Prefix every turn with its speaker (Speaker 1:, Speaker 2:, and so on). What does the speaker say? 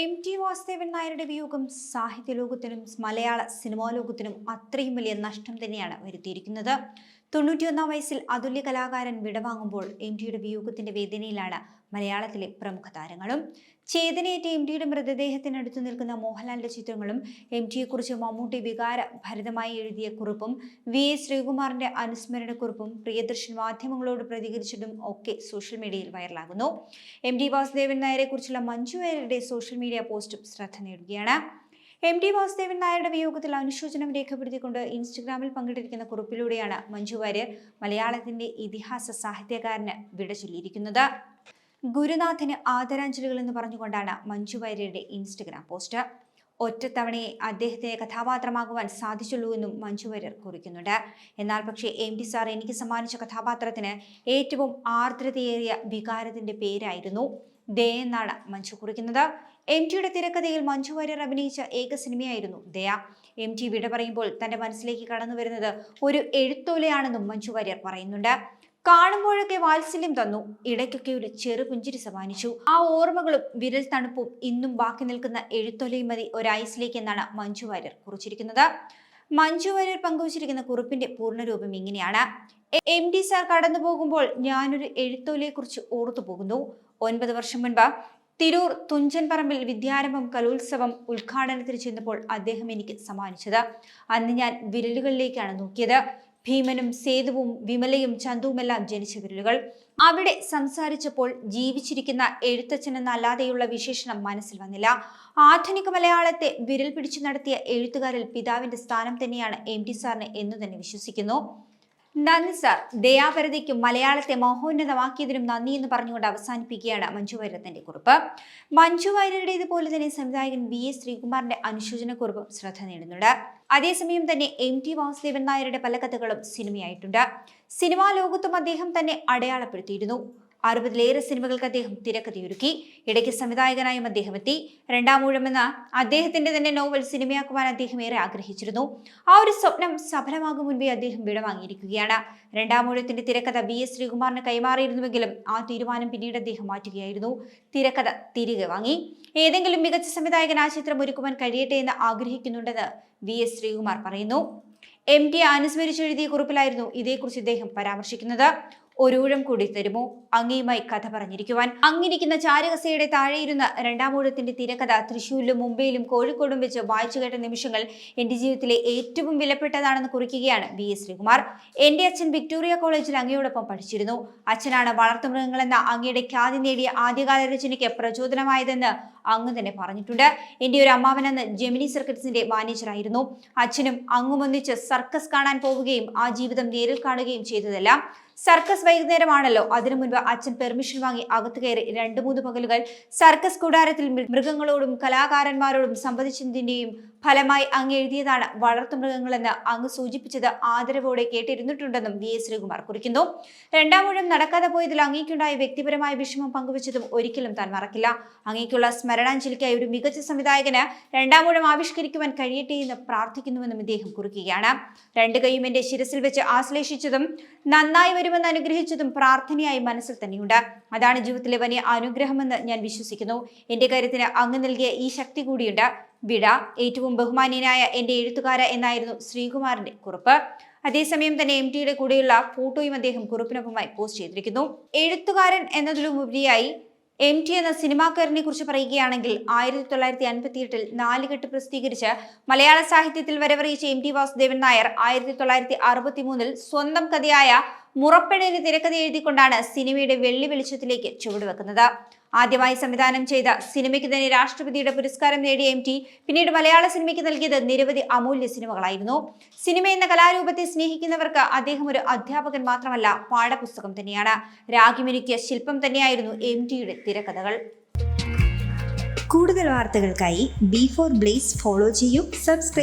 Speaker 1: M T Vasudevan നായരുടെ വിയോഗം സാഹിത്യ ലോകത്തിനും മലയാള സിനിമാ ലോകത്തിനും അത്രയും വലിയ നഷ്ടം തന്നെയാണ് വരുത്തിയിരിക്കുന്നത്. തൊണ്ണൂറ്റിയൊന്നാം വയസ്സിൽ അതുല്യ കലാകാരൻ വിടവാങ്ങുമ്പോൾ എം ടിയുടെ വിയോഗത്തിന്റെ വേദനയിലാണ് മലയാളത്തിലെ പ്രമുഖ താരങ്ങളും. ചേതനയേറ്റ എം ടിയുടെ മൃതദേഹത്തിനടുത്ത് നിൽക്കുന്ന മോഹൻലാലിന്റെ ചിത്രങ്ങളും എം ടിയെക്കുറിച്ച് മമ്മൂട്ടി വികാര ഭരിതമായി എഴുതിയ കുറിപ്പും വി എ ശ്രീകുമാറിന്റെ അനുസ്മരണ കുറിപ്പും പ്രിയദർശൻ മാധ്യമങ്ങളോട് പ്രതികരിച്ചതും ഒക്കെ സോഷ്യൽ മീഡിയയിൽ വൈറലാകുന്നു. എം ടി വാസുദേവൻ നായരെക്കുറിച്ചുള്ള മഞ്ജു വാര്യരുടെ സോഷ്യൽ മീഡിയ പോസ്റ്റും ശ്രദ്ധ നേടുകയാണ്. എം ടി വാസുദേവൻ നായരുടെ വിയോഗത്തിൽ അനുശോചനം രേഖപ്പെടുത്തിക്കൊണ്ട് ഇൻസ്റ്റഗ്രാമിൽ പങ്കിട്ടിരിക്കുന്ന കുറിപ്പിലൂടെയാണ് മഞ്ജു വാര്യർ മലയാളത്തിന്റെ ഇതിഹാസ സാഹിത്യകാരന് വിട ചൊല്ലിയിരിക്കുന്നത്. ഗുരുനാഥന് ആദരാഞ്ജലികൾ എന്ന് പറഞ്ഞുകൊണ്ടാണ് മഞ്ജു വാര്യരുടെ ഇൻസ്റ്റഗ്രാം പോസ്റ്റ്. ഒറ്റത്തവണയെ അദ്ദേഹത്തിന് കഥാപാത്രമാകുവാൻ സാധിച്ചുള്ളൂ എന്നും മഞ്ജു വാര്യർ കുറിക്കുന്നുണ്ട്. എന്നാൽ പക്ഷേ എം ടി സാർ എനിക്ക് സമ്മാനിച്ച കഥാപാത്രത്തിന് ഏറ്റവും ആർദ്രതയേറിയ വികാരത്തിന്റെ പേരായിരുന്നു. ദേ എന്നാണ് മഞ്ജു കുറിക്കുന്നത്. എം ടിയുടെ തിരക്കഥയിൽ മഞ്ജു വാര്യർ അഭിനയിച്ച ഏക സിനിമയായിരുന്നു ദയ. എം ടി വിട പറയുമ്പോൾ തന്റെ മനസ്സിലേക്ക് കടന്നു വരുന്നത് ഒരു എഴുത്തോലയാണെന്നും മഞ്ജു വാര്യർ പറയുന്നുണ്ട്. കാണുമ്പോഴൊക്കെ വാത്സല്യം തന്നു. ഇടയ്ക്കൊക്കെ ഒരു ചെറു പുഞ്ചിരി സമ്മാനിച്ചു. ആ ഓർമ്മകളും വിരൽ തണുപ്പും ഇന്നും ബാക്കി നിൽക്കുന്ന എഴുത്തൊലയും മതി ഒരു ഐസിലേക്ക് എന്നാണ് മഞ്ജു വാര്യർ കുറിച്ചിരിക്കുന്നത്. മഞ്ജു വാര്യർ പങ്കുവച്ചിരിക്കുന്ന കുറിപ്പിന്റെ പൂർണരൂപം ഇങ്ങനെയാണ്. എം ഡി സാർ കടന്നു പോകുമ്പോൾ ഞാനൊരു എഴുത്തോലയെ കുറിച്ച് ഓർത്തു പോകുന്നു ഒൻപത് വർഷം മുൻപ് തിരൂർ തുഞ്ചൻപറമ്പിൽ വിദ്യാരംഭം കലോത്സവം ഉദ്ഘാടനത്തിന് ചെന്നപ്പോൾ അദ്ദേഹം എനിക്ക് സമ്മാനിച്ചത്. അന്ന് ഞാൻ വിരലുകളിലേക്കാണ് നോക്കിയത്. ഭീമനും സേതുവും വിമലയും ചന്തുവുമെല്ലാം ജനിച്ച വിരലുകൾ. അവിടെ സംസാരിച്ചപ്പോൾ ജീവിച്ചിരിക്കുന്ന എഴുത്തച്ഛൻ എന്നല്ലാതെയുള്ള വിശേഷണം മനസ്സിൽ വന്നില്ല. ആധുനിക മലയാളത്തെ വിരൽ പിടിച്ചു നടത്തിയ എഴുത്തുകാരിൽ പിതാവിന്റെ സ്ഥാനം തന്നെയാണ് എം ടി സാറിന് എന്നു തന്നെ വിശ്വസിക്കുന്നു. നന്ദി സർ. ദയാപരതയ്ക്കും മലയാളത്തെ മഹോന്നതമാക്കിയതിനും നന്ദി എന്ന് പറഞ്ഞുകൊണ്ട് അവസാനിപ്പിക്കുകയാണ് മഞ്ജു വാര്യത്തിന്റെ കുറിപ്പ്. മഞ്ജു വാര്യരുടെ ഇതുപോലെ തന്നെ സംവിധായകൻ ബി എസ് ശ്രീകുമാറിന്റെ അനുശോചന കുറിപ്പും ശ്രദ്ധ നേടുന്നുണ്ട്. അതേസമയം തന്നെ എം ടി വാസുദേവൻ നായരുടെ പല കഥകളും സിനിമയായിട്ടുണ്ട്. സിനിമാ ലോകത്തും അദ്ദേഹം തന്നെ അടയാളപ്പെടുത്തിയിരുന്നു. അറുപതിലേറെ സിനിമകൾക്ക് അദ്ദേഹം തിരക്കഥയൊരുക്കി ഇടയ്ക്ക് സംവിധായകനായും അദ്ദേഹം എത്തി. രണ്ടാം എന്ന അദ്ദേഹത്തിന്റെ തന്നെ നോവൽ സിനിമയാക്കുവാൻ അദ്ദേഹം ഏറെ ആഗ്രഹിച്ചിരുന്നു. ആ ഒരു സ്വപ്നം സഫലമാകും മുൻപേ അദ്ദേഹം വിടവാങ്ങിയിരിക്കുകയാണ്. രണ്ടാമൂഴത്തിന്റെ തിരക്കഥ ബി എസ് ശ്രീകുമാറിന് കൈമാറിയിരുന്നുവെങ്കിലും ആ തീരുമാനം പിന്നീട് അദ്ദേഹം മാറ്റുകയായിരുന്നു. തിരക്കഥ തിരികെ വാങ്ങി. ഏതെങ്കിലും മികച്ച സംവിധായകൻ ആ ചിത്രം ഒരുക്കുവാൻ കഴിയട്ടെ എന്ന് ആഗ്രഹിക്കുന്നുണ്ടെന്ന് വി എസ് ശ്രീകുമാർ പറയുന്നു. എം ടി അനുസ്മരിച്ചെഴുതിയ കുറിപ്പിലായിരുന്നു ഇതേക്കുറിച്ച് ഇദ്ദേഹം പരാമർശിക്കുന്നത്. ഒരൂഴം കൂടി തരുമോ? അങ്ങയുമായി കഥ പറഞ്ഞിരിക്കുവാൻ. അങ്ങിരിക്കുന്ന ചാരകസയുടെ താഴെയിരുന്ന രണ്ടാമൂഴത്തിന്റെ തിരക്കഥ തൃശ്ശൂരിലും മുംബൈയിലും കോഴിക്കോടും വെച്ച് വായിച്ചു കേട്ട നിമിഷങ്ങൾ എന്റെ ജീവിതത്തിലെ ഏറ്റവും വിലപ്പെട്ടതാണെന്ന് കുറിക്കുകയാണ് വി എസ് ശ്രീകുമാർ. എന്റെ അച്ഛൻ വിക്ടോറിയ കോളേജിൽ അങ്ങയോടൊപ്പം പഠിച്ചിരുന്നു. അച്ഛനാണ് വളർത്തുമൃഗങ്ങളെന്ന അങ്ങയുടെ ഖ്യാതി നേടിയ ആദ്യകാല രചനയ്ക്ക് പ്രചോദനമായതെന്ന് അങ്ങ് തന്നെ പറഞ്ഞിട്ടുണ്ട്. എന്റെ ഒരു അമ്മാവൻ അമ്മാവനെന്ന് ജെമിനി സർക്കറ്റ്സിന്റെ മാനേജറായിരുന്നു. അച്ഛനും അങ്ങുമൊന്നിച്ച് സർക്കസ് കാണാൻ പോവുകയും ആ ജീവിതം നേരിൽ കാണുകയും ചെയ്തതെല്ലാം സർക്കസ് വൈകുന്നേരമാണല്ലോ. അതിനു മുൻപ് അച്ഛൻ പെർമിഷൻ വാങ്ങി അകത്ത് കയറി രണ്ടു മൂന്ന് പകലുകൾ സർക്കസ് കൂടാരത്തിൽ മൃഗങ്ങളോടും കലാകാരന്മാരോടും സംവദിച്ചതിന്റെയും ഫലമായി അങ്ങ് എഴുതിയതാണ് വളർത്തുമൃഗങ്ങളെന്ന് അങ്ങ് സൂചിപ്പിച്ചത് ആദരവോടെ കേട്ടിരുന്നിട്ടുണ്ടെന്നും വി എസ് ശ്രീകുമാർ കുറിക്കുന്നു. രണ്ടാം ഊഴം നടക്കാതെ പോയതിൽ അങ്ങേക്കുണ്ടായ വ്യക്തിപരമായ വിഷമം പങ്കുവച്ചതും ഒരിക്കലും താൻ മറക്കില്ല. അങ്ങേക്കുള്ള സ്മരണാഞ്ജലിക്കായി ഒരു മികച്ച സംവിധായകന് രണ്ടാം ഊഴം ആവിഷ്കരിക്കുവാൻ കഴിയട്ടെ എന്ന് പ്രാർത്ഥിക്കുന്നുവെന്നും ഇദ്ദേഹം കുറിക്കുകയാണ്. രണ്ട് കൈയും എന്റെ ശിരസിൽ വെച്ച് ആശ്ലേഷിച്ചതും നന്നായി വരുമെന്ന് അനുഗ്രഹിച്ചതും പ്രാർത്ഥനയായി മനസ്സിൽ തന്നെയുണ്ട്. അതാണ് ജീവിതത്തിലെ വലിയ അനുഗ്രഹമെന്ന് ഞാൻ വിശ്വസിക്കുന്നു. എന്റെ കാര്യത്തിന് അങ്ങ് നൽകിയ ഈ ശക്തി കൂടിയുണ്ട്. വിട. ഏറ്റവും ബഹുമാനീയനായ എന്റെ എഴുത്തുകാര എന്നായിരുന്നു ശ്രീകുമാറിന്റെ കുറിപ്പ്. അതേസമയം തന്നെ എം ടിയുടെ കൂടെയുള്ള ഫോട്ടോയും അദ്ദേഹം കുറിപ്പിനൊപ്പമായി പോസ്റ്റ് ചെയ്തിരിക്കുന്നു. എഴുത്തുകാരൻ എന്നതിലുമുപരിയായി എം ടി എന്ന സിനിമാക്കാരനെ കുറിച്ച് പറയുകയാണെങ്കിൽ ആയിരത്തി തൊള്ളായിരത്തി അൻപത്തി എട്ടിൽ നാലുകെട്ട് പ്രസിദ്ധീകരിച്ച് മലയാള സാഹിത്യത്തിൽ വരവറിയിച്ച എം ടി വാസുദേവൻ നായർ ആയിരത്തി തൊള്ളായിരത്തി അറുപത്തി മൂന്നിൽ സ്വന്തം കഥയായ മുറപ്പെണ്ണിന് തിരക്കഥ എഴുതിക്കൊണ്ടാണ് സിനിമയുടെ വെള്ളി വെളിച്ചത്തിലേക്ക് ചുവടുവെക്കുന്നത്. ആദ്യമായി സംവിധാനം ചെയ്ത സിനിമയ്ക്ക് തന്നെ രാഷ്ട്രപതിയുടെ പുരസ്കാരം നേടിയ എം ടി പിന്നീട് മലയാള സിനിമയ്ക്ക് നൽകിയത് നിരവധി അമൂല്യ സിനിമകളായിരുന്നു. സിനിമ എന്ന കലാരൂപത്തെ സ്നേഹിക്കുന്നവർക്ക് അദ്ദേഹം ഒരു അധ്യാപകൻ മാത്രമല്ല പാഠപുസ്തകം തന്നെയാണ്. രാഗിമിനുക്കിയ ശില്പം തന്നെയായിരുന്നു എം ടിയുടെ തിരക്കഥകൾ.
Speaker 2: കൂടുതൽ വാർത്തകൾക്കായി ബി ഫോർ ബ്ലേസ് ഫോളോ ചെയ്യൂ സബ്സ്ക്രൈബ്